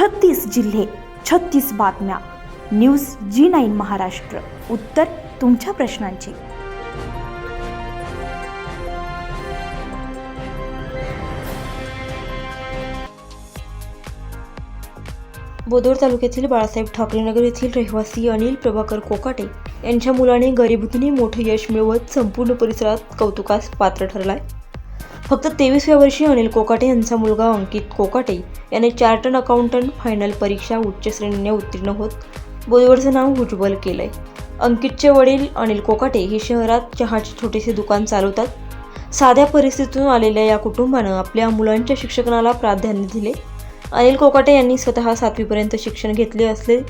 छत्तीस जिल्हे छत्तीस बातम्या. News G nine Maharashtra. उत्तर तुमच्या प्रश्नांची. बोदोड तालुक्यातील बाळासाहेब ठाकरे नगर येथील रहिवासी अनिल प्रभाकर कोकाटे यांच्या मुलाने गरिबीतून मोठं यश मिळवत संपूर्ण परिसरात कौतुकास पात्र ठरलाय. फक्त तेवीसव्या वर्षी अनिल कोकाटे यांचा मुलगा अंकित कोकाटे याने चार्टर्ड अकाउंटंट फायनल परीक्षा उच्च श्रेणीने उत्तीर्ण होत बुधवारचं नाव उज्ज्वल केलंय. अंकितचे वडील अनिल कोकाटे हे शहरात चहाचे छोटेसे दुकान चालवतात. साध्या परिस्थितीतून आलेल्या या कुटुंबानं आपल्या मुलांच्या शिक्षणाला प्राधान्य दिले. अनिल कोकाटे यांनी स्वतः सातवीपर्यंत शिक्षण घेतले असले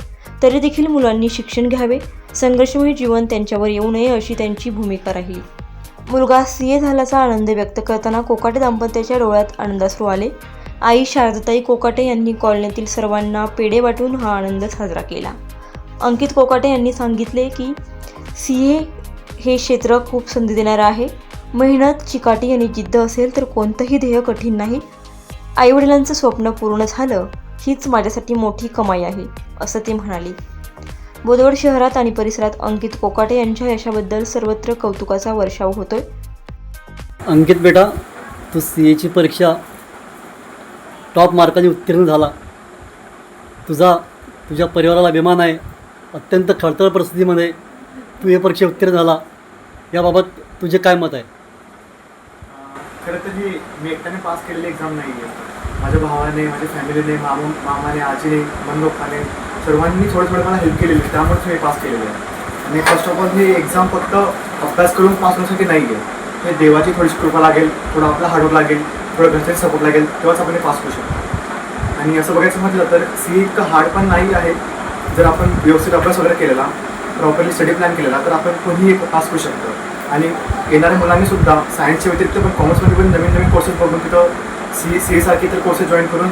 तरी देखील मुलांनी शिक्षण घ्यावे. संघर्षमय जीवन त्यांच्यावर येऊ नये अशी त्यांची भूमिका राहील. मुलगा सी ए झाल्याचा आनंद व्यक्त करताना कोकाटे दाम्पत्याच्या डोळ्यात आनंदाश्रू आले. आई शारदाताई कोकाटे यांनी कॉलनीतील सर्वांना पेढे वाटून हा आनंद साजरा केला. अंकित कोकाटे यांनी सांगितले की सी ए हे क्षेत्र खूप संधी देणारं आहे. मेहनत चिकाटी आणि जिद्द असेल तर कोणतंही ध्येय कठीण नाही. आईवडिलांचं स्वप्न पूर्ण झालं हीच माझ्यासाठी मोठी कमाई आहे असं ती म्हणाली. बोदवड शहरात आणि परिसरात अंकित कोकाटे यांच्या यशाबद्दल सर्वत्र कौतुकाचा वर्षाव होतोय. अंकित बेटा तू सी एची परीक्षा टॉप मार्काने उत्तीर्ण झाला. तुझा तुझ्या परिवाराला अभिमान आहे. अत्यंत खडतर परिस्थितीमध्ये तू या परीक्षा उत्तीर्ण झाला. याबाबत तुझे काय मत आहे? खरं तर ही मी एकट्याने पास केलेली एक्झाम नाही आहे माझ्या भावाने माझ्या फॅमिलीने मामू मामाने आजीने मनोपाने सर्वांनी थोडं थोडं मला हेल्प केलेली त्यामुळेच मी पास केलेलं आहे. आणि फर्स्ट ऑफ ऑल ही एक्झाम फक्त अभ्यास करून पास होण्यासाठी नाही आहे. हे देवाची थोडीशी कृपा लागेल थोडं आपला हार्डवर्क लागेल थोडं घरच्यांचा सपोर्ट लागेल तेव्हाच आपण हे पास करू शकतो. आणि असं बघायचं म्हटलं तर सी इतकं हार्ड पण नाही आहे. जर आपण व्यवस्थित अभ्यास वगैरे केलेला प्रॉपरली स्टडी प्लॅन केलेला तर आपण कोणीही पास करू शकतो. आणि येणाऱ्या मुलांनी सुद्धा सायन्सच्या व्यतिरिक्त पण कॉमर्समध्ये पण नवीन नवीन कोर्सेस बघून तिथं सी सी सारखे तर कोर्सेस जॉईन करून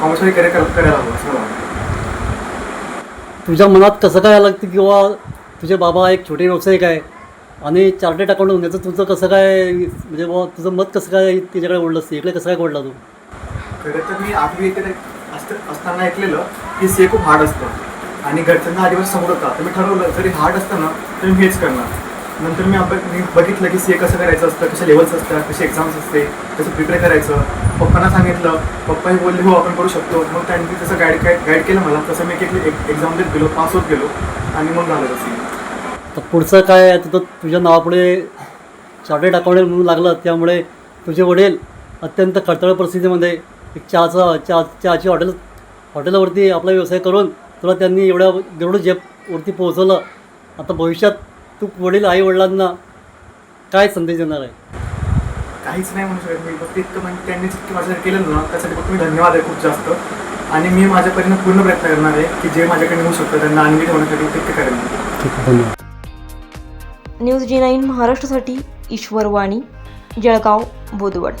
कॉमर्समध्ये करिअर करायला हवं असं मला वाटतं. तुझ्या मनात कसं काय आलं की किंवा तुझे बाबा एक छोटे व्यावसायिक आहे आणि चार्टेड अकाउंट होण्याचं तुझं कसं काय म्हणजे बाबा तुझं मत कसं काय त्याच्याकडे ओढलं असते? इकडे कसं काय ओढला तू? खरं तर मी आठवी इकडे असताना ऐकलेलं की से खूप हार्ड असतं. आणि घरच्यांना आधीवर समोर होता तर मी ठरवलं जरी हार्ड असतं ना तर मी हेच करणार. नंतर मी आपण मी बघितलं की सी ए कसं करायचं असतं कसे लेवल्स असतात कसे एक्झाम्स असते कसं प्रिपेअर करायचं. पप्पांना सांगितलं पप्पाही बोलले हो आपण करू शकतो. मग त्यांनी तसं गाईड गाईड केलं मला. तसं मी एक एक्झाम देत गेलो पास होत गेलो आणि मग झालं तसं. तर पुढचं काय आहे? तर तुझ्या नावापुढे चार्टेड अकाउंटंट म्हणून लागलं त्यामुळे तुझे वडील अत्यंत खडतळ परिस्थितीमध्ये एक चहाचा चहा चहाची हॉटेल हॉटेलवरती आपला व्यवसाय करून तुला त्यांनी एवढ्या जेवढं जेपवरती पोहोचवलं. आता भविष्यात तू वडील आई वडिलांना काय संदेश देणार आहे? काहीच नाही म्हणू शकत मी. फक्त इतकं म्हणजे त्यांनी जितकं माझ्यासाठी केलं ना त्यासाठी फक्त मी धन्यवाद आहे खूप जास्त. आणि मी माझ्या परीने पूर्ण प्रयत्न करणार आहे की जे माझ्याकडे होऊ शकतं त्यांना आनंदी ठेवण्यासाठी तितकं करेन मी. ठीक आहे धन्यवाद. न्यूज जी नाईन महाराष्ट्रासाठी ईश्वर वाणी जळगाव बोदवड